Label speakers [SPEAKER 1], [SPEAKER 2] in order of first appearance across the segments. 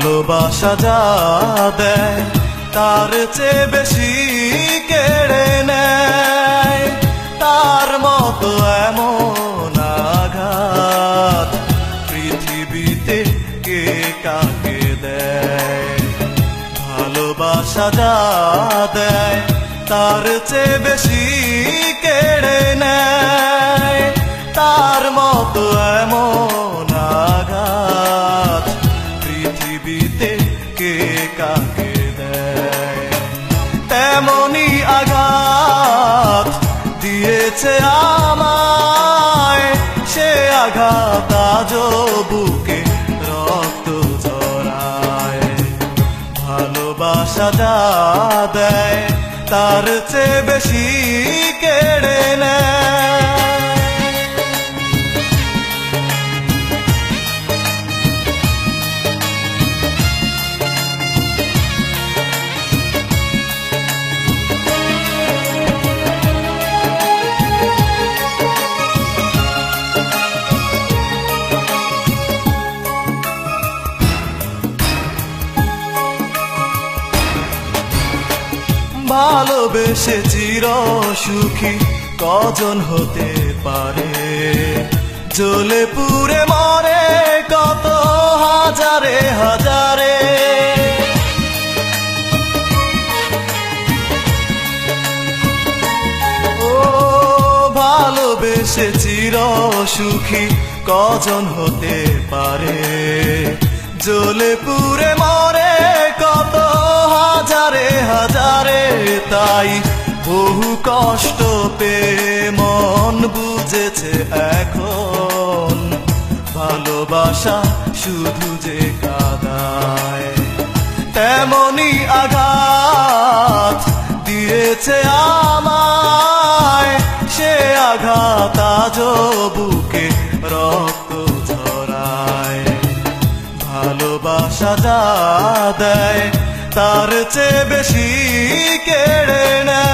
[SPEAKER 1] ভালোবাসা যা দেয়, তার চেয়ে বেশি কেড়ে নেয়। তার মতো এমন আঘাত পৃথিবীতে কে কাকে দেয়? ভালোবাসা যা দেয়, তার চেয়ে বেশি কেড়ে নেয়। তার মতো এমন দিয়েছে আমায়। সে আঘাত আজ বুকে রক্ত জড়ায় ভালোবাসা যা দেয়, তার চেয়ে বেশি কেড়ে নেয়। ভালোবেসে চির সুখী কজন হতে পারে? জ্বলে পুরে মরে কত হাজারে হাজারে। ও চির সুখী কজন হতে পারে? জ্বলে পুরে মরে কত হাজারে হাজারে, তাই বহু কষ্ট পেয়ে মন বুঝেছে এখন। ভালোবাসা শুধু যে কাদায়, তেমনি আঘাত দিয়েছে আমায়। সে আঘাত আজও বুকে রক্ত ঝরায়। ভালোবাসা যা দেয় তার চেয়ে বেশি কেড়ে নেয়।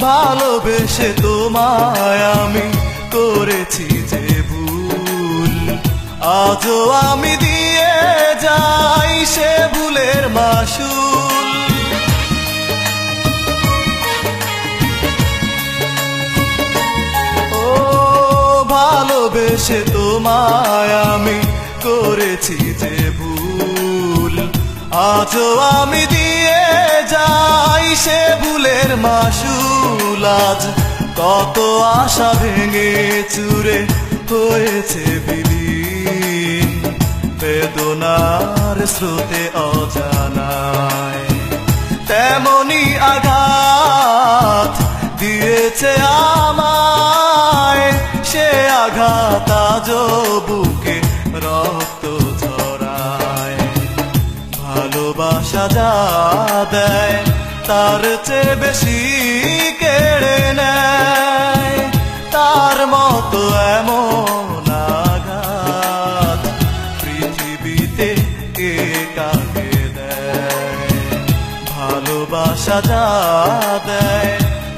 [SPEAKER 1] ভালোবেসে তোমায় আমি করেছি যে ভুল। আজও আমি দিয়ে যাই সে ভুলের মাসুল। ও ভালোবেসে তোমায় আমি করেছি যে ভুল। আজও আমি দিয়ে যাই সে ভুলের মাসুল। আজ কত আশা ভেঙে চুরে হয়েছে বিলীন। বেদনার স্রোতে অজানায় তেমনি আঘাত দিয়েছে আমায়। সে আঘাত আজও বুকে রক্ত ঝরায় ভালোবাসা যা দেয় তার চেয়ে বেশি কেড়ে নেয়। তার মতো এমন আঘাত পৃথিবীতে কে কাকে দেয়? ভালোবাসা যা দেয়,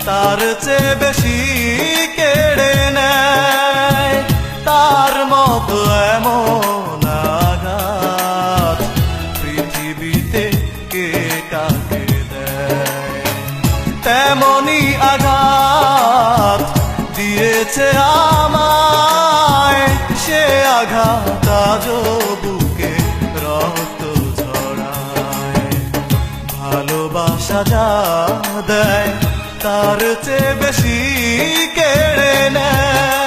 [SPEAKER 1] তার চেয়ে বেশি দিয়েছে আমায় সে আঘাত আজ বুকে রক্ত ঝরায় ভালোবাসা যা দেয়, তার চেয়ে বেশি কেড়ে নেয়।